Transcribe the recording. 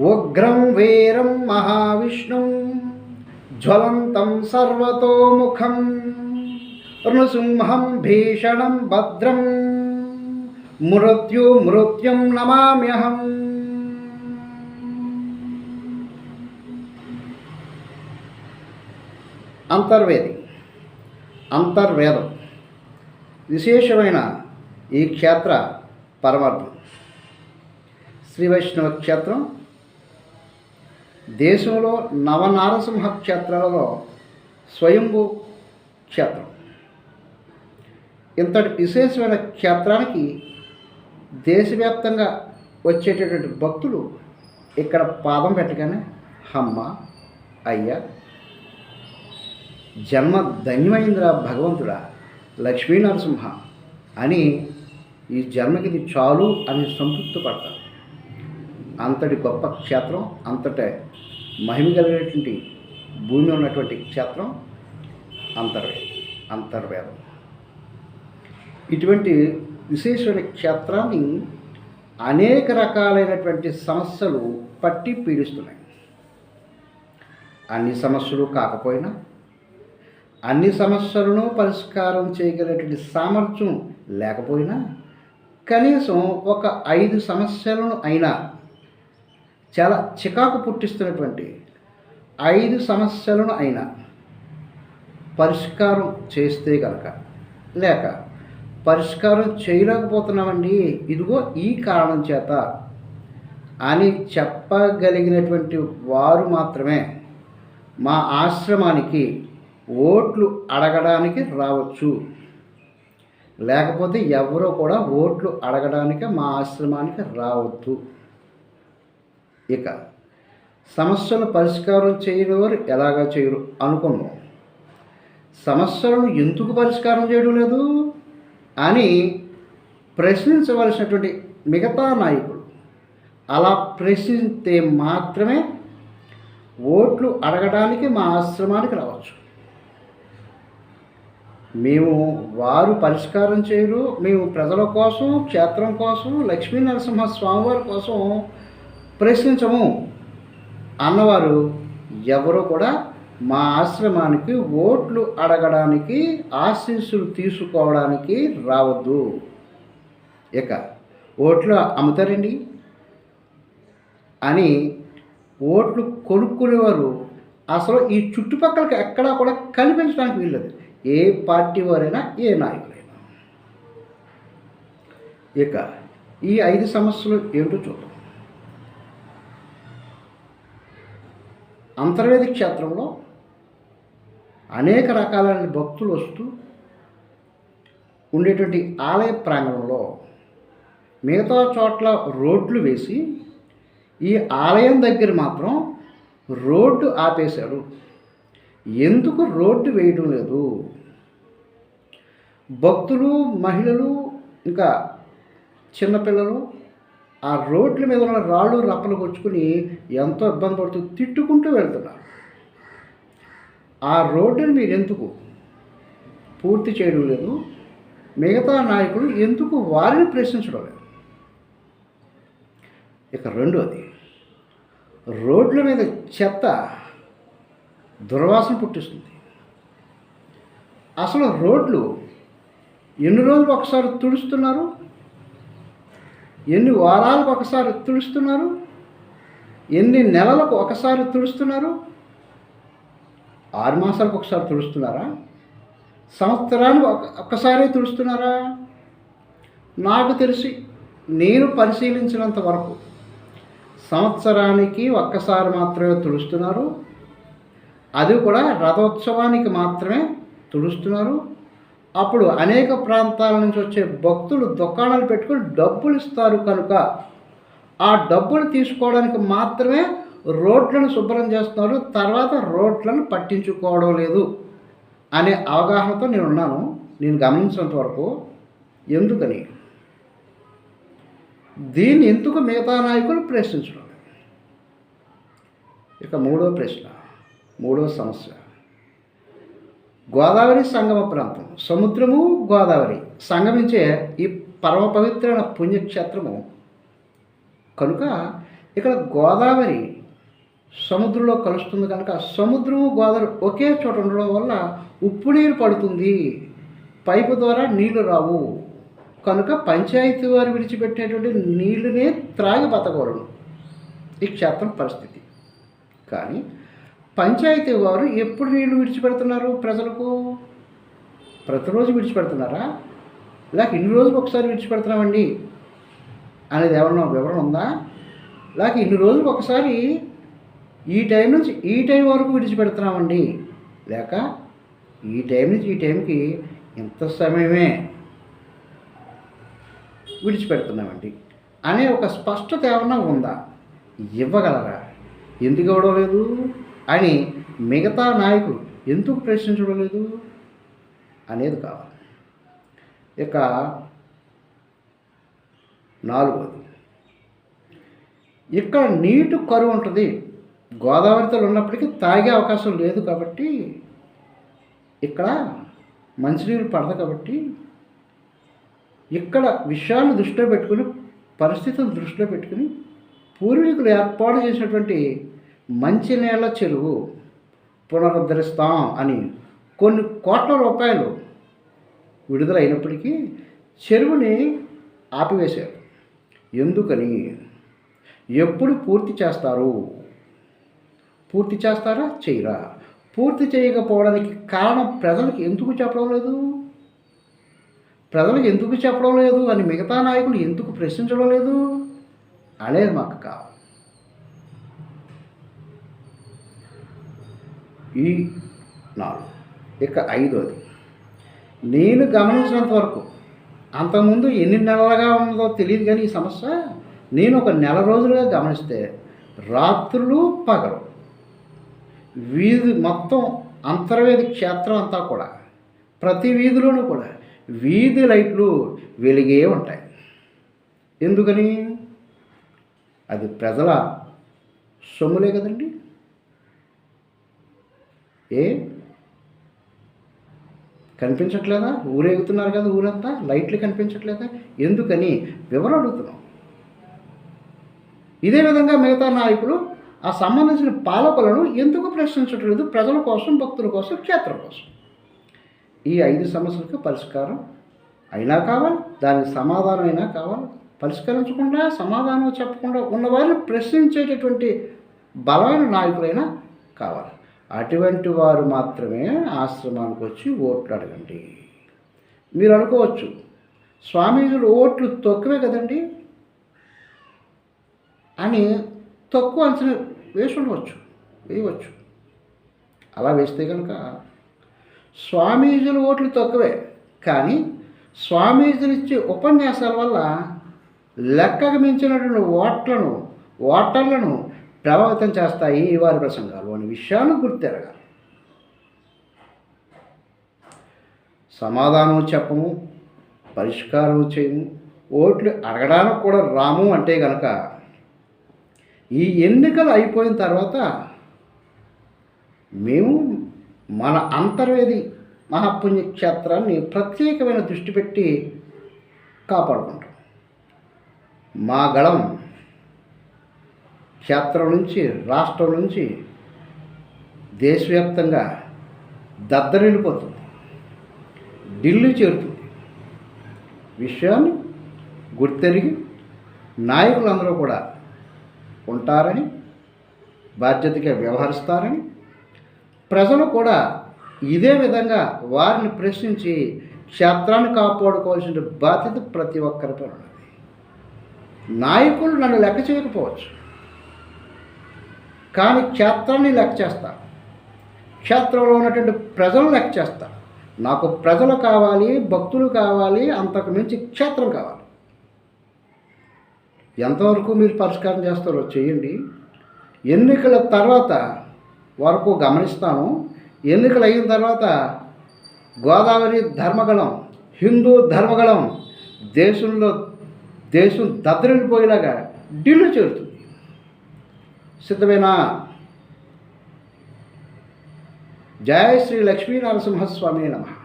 ఉగ్రం వీరం మహావిష్ణుం జ్వలంతం సర్వతోముఖం నృసింహం భీషణం భద్రం మృత్యు మృత్యుం నమామ్యహం. అంతర్వేది అంతర్వేదం. విశేషమైన ఈ క్షేత్ర పరమార్థం. శ్రీ వైష్ణవ క్షేత్రం దేశంలో నవనారసింహ క్షేత్రాలలో స్వయంభూ క్షేత్రం. ఇంతటి విశేషమైన క్షేత్రానికి దేశవ్యాప్తంగా వచ్చేటటువంటి భక్తులు ఇక్కడ పాదం పెట్టగానే అమ్మ అయ్యా జన్మ ధన్యమైందిరా భగవంతుడా లక్ష్మీనరసింహ అని ఈ జన్మకి ఇది చాలు అని సంతృప్తి పడతారు. అంతటి గొప్ప క్షేత్రం అంతట మహిమ కలిగినటువంటి భూమి ఉన్నటువంటి క్షేత్రం అంతర్వేదం అంతర్వేదం. ఇటువంటి విశేషమైన క్షేత్రాన్ని అనేక రకాలైనటువంటి సమస్యలు పట్టి పీడిస్తున్నాయి. అన్ని సమస్యలు కాకపోయినా అన్ని సమస్యలను పరిష్కారం చేయగలిగేటువంటి సామర్థ్యం లేకపోయినా కనీసం ఒక ఐదు సమస్యలను అయినా చాలా చికాకు పుట్టిస్తున్నటువంటి ఐదు సమస్యలను అయినా పరిష్కారం చేస్తే కనుక లేక పరిష్కారం చేయలేకపోతున్నామండి ఇదిగో ఈ కారణం చేత అని చెప్పగలిగినటువంటి వారు మాత్రమే మా ఆశ్రమానికి ఓట్లు అడగడానికి రావచ్చు. లేకపోతే ఎవరో కూడా ఓట్లు అడగడానికి మా ఆశ్రమానికి రావద్దు. ఇక సమస్యలు పరిష్కారం చేయని వారు ఎలాగా చేయరు అనుకున్నాం. సమస్యలను ఎందుకు పరిష్కారం చేయడం లేదు అని ప్రశ్నించవలసినటువంటి మిగతా నాయకులు అలా ప్రశ్నిస్తే మాత్రమే ఓట్లు అడగడానికి మా ఆశ్రమానికి రావచ్చు. మేము వారు పరిష్కారం చేయరు మేము ప్రజల కోసం క్షేత్రం కోసం లక్ష్మీ నరసింహ స్వామివారి కోసం ప్రశ్నించము. అన్నవారు ఎవరు కూడా మా ఆశ్రమానికి ఓట్లు అడగడానికి ఆశీస్సులు తీసుకోవడానికి రావద్దు. ఇక ఓట్లు అమ్ముతారండి? అని ఓట్లు కొనుక్కునేవారు. అసలు ఈ చుట్టుపక్కలకి ఎక్కడా కూడా కనిపించడానికి వీల్లేదు. ఏ పార్టీ వారైనా ఏ నాయకులైనా. ఇక ఈ ఐదు సమస్యలు ఏమిటో చూద్దాం. అంతర్వేది క్షేత్రంలో అనేక రకాలైన భక్తులు వస్తూ ఉండేటువంటి ఆలయ ప్రాంగణంలో మిగతా చోట్ల రోడ్లు వేసి ఈ ఆలయం దగ్గర మాత్రం రోడ్డు ఆపేశాడు ఎందుకు రోడ్డు వేయడం లేదు? భక్తులు మహిళలు ఇంకా చిన్నపిల్లలు ఆ రోడ్ల మీద ఉన్న రాళ్ళు రప్పలు కొచ్చుకుని ఎంతో ఇబ్బంది పడుతూ తిట్టుకుంటూ వెళ్తున్నారు. ఆ రోడ్డుని మీరు ఎందుకు పూర్తి చేయడం లేదు. మిగతా నాయకులు ఎందుకు వారిని ప్రశ్నించడం లేదు? ఇక రెండోది రోడ్ల మీద చెత్త దుర్వాసన పుట్టిస్తుంది. అసలు రోడ్లు ఎన్ని రోజులు ఒకసారి తుడుస్తున్నారు? ఎన్ని వారాలకు ఒకసారి తుడుస్తున్నారు? ఎన్ని నెలలకు ఒకసారి తుడుస్తున్నారు? ఆరు మాసాలకు ఒకసారి తుడుస్తున్నారా? సంవత్సరానికి ఒక ఒక్కసారి తుడుస్తున్నారా? నాకు తెలిసి నేను పరిశీలించినంత వరకు సంవత్సరానికి ఒక్కసారి మాత్రమే తుడుస్తున్నారు. అది కూడా రథోత్సవానికి మాత్రమే తుడుస్తున్నారు. అప్పుడు అనేక ప్రాంతాల నుంచి వచ్చే భక్తులు దుకాణాలు పెట్టుకుని డబ్బులు ఇస్తారు కనుక ఆ డబ్బులు తీసుకోవడానికి మాత్రమే రోడ్లను శుభ్రం చేస్తున్నారు. తర్వాత రోడ్లను పట్టించుకోవడం లేదు అనే అవగాహనతో నేను ఉన్నాను. నేను గమనించినంత వరకు ఎందుకని? దీన్ని ఎందుకు మిగతా నాయకులు ప్రశ్నించడం? ఇక మూడో ప్రశ్న మూడో సమస్య. గోదావరి సంగమ ప్రాంతం. సముద్రము గోదావరి. సంగమించే ఈ పరమ పవిత్రమైన పుణ్యక్షేత్రము. కనుక ఇక్కడ గోదావరి సముద్రంలో కలుస్తుంది కనుక సముద్రము గోదావరి ఒకే చోట ఉండడం వల్ల ఉప్పు నీరు పడుతుంది. పైపు ద్వారా నీళ్ళు రావు. కనుక పంచాయతీ వారు విడిచిపెట్టేటువంటి నీళ్ళనే త్రాగి బతకూడదు ఈ క్షేత్రం పరిస్థితి. కానీ పంచాయతీ వారు ఎప్పుడు నీళ్ళు విడిచిపెడుతున్నారు ప్రజలకు? ప్రతిరోజు విడిచిపెడుతున్నారా? లేక ఇన్ని రోజులు ఒకసారి విడిచిపెడుతున్నామండి అనేది ఏమన్నా వివరణ ఉందా? లేక ఇన్ని రోజులు ఒకసారి ఈ టైం నుంచి ఈ టైం వరకు విడిచిపెడుతున్నామండి. లేక ఈ టైం నుంచి ఈ టైంకి ఇంత సమయమే విడిచిపెడుతున్నామండి అనే ఒక స్పష్టత ఏమన్నా ఉందా? ఇవ్వగలరా? ఎందుకు ఇవ్వడం లేదు? అని మిగతా నాయకులు ఎందుకు ప్రశ్నించడం లేదు అనేది కావాలి. ఇక నాలుగోది ఇక్కడ నీటి కరువు ఉంటుంది. గోదావరితో ఉన్నప్పటికీ తాగే అవకాశం లేదు కాబట్టి ఇక్కడ మంచినీళ్ళు పడదు కాబట్టి ఇక్కడ విషయాలను దృష్టిలో పెట్టుకుని పరిస్థితులను దృష్టిలో పెట్టుకుని పూర్వీకులు ఏర్పాటు చేసినటువంటి మంచినీళ్ళ చెరువు పునరుద్ధరిస్తాం అని కొన్ని కోట్ల రూపాయలు విడుదలైనప్పటికీ చెరువుని ఆపివేశారు. ఎందుకని? ఎప్పుడు పూర్తి చేస్తారు? పూర్తి చేస్తారా? చేయరా. పూర్తి చేయకపోవడానికి కారణం ప్రజలకు ఎందుకు చెప్పడం లేదు? ప్రజలకు ఎందుకు చెప్పడం లేదు అని మిగతా నాయకులు ఎందుకు ప్రశ్నించడం లేదు? అనేది మాకు కావాలి. ఈ నాలుగు. ఇక ఐదోది. నేను గమనించినంత వరకు అంతకుముందు ఎన్ని నెలలుగా ఉన్నదో తెలియదు కానీ ఈ సమస్య నేను ఒక నెల రోజులుగా గమనిస్తే రాత్రులు పగలు. వీధి మొత్తం అంతర్వేది క్షేత్రం అంతా కూడా ప్రతి వీధిలోనూ కూడా వీధి లైట్లు వెలిగే ఉంటాయి. ఎందుకని? అది ప్రజల సొమ్ములే కదండి. ఏ? కనిపించట్లేదా? ఊరేగుతున్నారు కదా ఊరంతా లైట్లు కనిపించట్లేదా? ఎందుకని? వివరం అడుగుతున్నాం. ఇదే విధంగా మిగతా నాయకులు ఆ సంబంధించిన పాలకులను ఎందుకు ప్రశ్నించట్లేదు? ప్రజల కోసం భక్తుల కోసం క్షేత్రం కోసం. ఈ ఐదు సమస్యలకు పరిష్కారం అయినా కావాలి దానికి సమాధానం అయినా కావాలి. పరిష్కరించకుండా సమాధానం చెప్పకుండా ఉన్నవారిని ప్రశ్నించేటటువంటి బలమైన నాయకులైనా కావాలి. అటువంటి వారు మాత్రమే ఆశ్రమానికి వచ్చి ఓట్లు అడగండి. మీరు అనుకోవచ్చు స్వామీజీలు ఓట్లు తక్కువే కదండి? అని తక్కువ అంచనా వేసి ఉండవచ్చు వేయవచ్చు. అలా వేస్తే కనుక స్వామీజీల ఓట్లు తక్కువే కానీ స్వామీజీలు ఇచ్చే ఉపన్యాసాల వల్ల లెక్కకు మించినటువంటి ఓట్లను ఓటర్లను ప్రభావితం చేస్తాయి ఈ వారి ప్రసంగాలు. అనే విషయాలు గుర్తెరగాలి. సమాధానం చెప్పము పరిష్కారం చేయము ఓట్లు అడగడానికి కూడా రాము అంటే కనుక ఈ ఎన్నికలు అయిపోయిన తర్వాత మేము మన అంతర్వేది మహాపుణ్యక్షేత్రాన్ని ప్రత్యేకమైన దృష్టి పెట్టి కాపాడుకుంటాం. మా గళం క్షేత్రం నుంచి రాష్ట్రం నుంచి దేశవ్యాప్తంగా దద్దరిల్లిపోతుంది. ఢిల్లీ చేరుతుంది. విషయాన్ని గుర్తెరిగి నాయకులందరూ కూడా ఉంటారని బాధ్యతగా వ్యవహరిస్తారని ప్రజలు కూడా ఇదే విధంగా వారిని ప్రశ్నించి క్షేత్రాన్ని కాపాడుకోవాల్సిన బాధ్యత ప్రతి ఒక్కరిపై ఉన్నది. నాయకులు నన్ను లెక్క చేయకపోవచ్చు. కానీ క్షేత్రాన్ని లెక్క చేస్తా. క్షేత్రంలో ఉన్నటువంటి ప్రజలను లెక్క చేస్తా. నాకు ప్రజలు కావాలి భక్తులు కావాలి అంతకు మించి క్షేత్రం కావాలి. ఎంతవరకు మీరు పరిష్కారం చేస్తారో చేయండి ఎన్నికల తర్వాత వరకు గమనిస్తాను. ఎన్నికలు అయిన తర్వాత గోదావరి ధర్మగళం హిందూ ధర్మగళం దేశంలో దేశం దద్దరిల్లిపోయేలాగా ఢిల్లీ చేరుతుంది. सिद्धवेना जय श्री लक्ष्मी नरसिंह स्वामी नमः।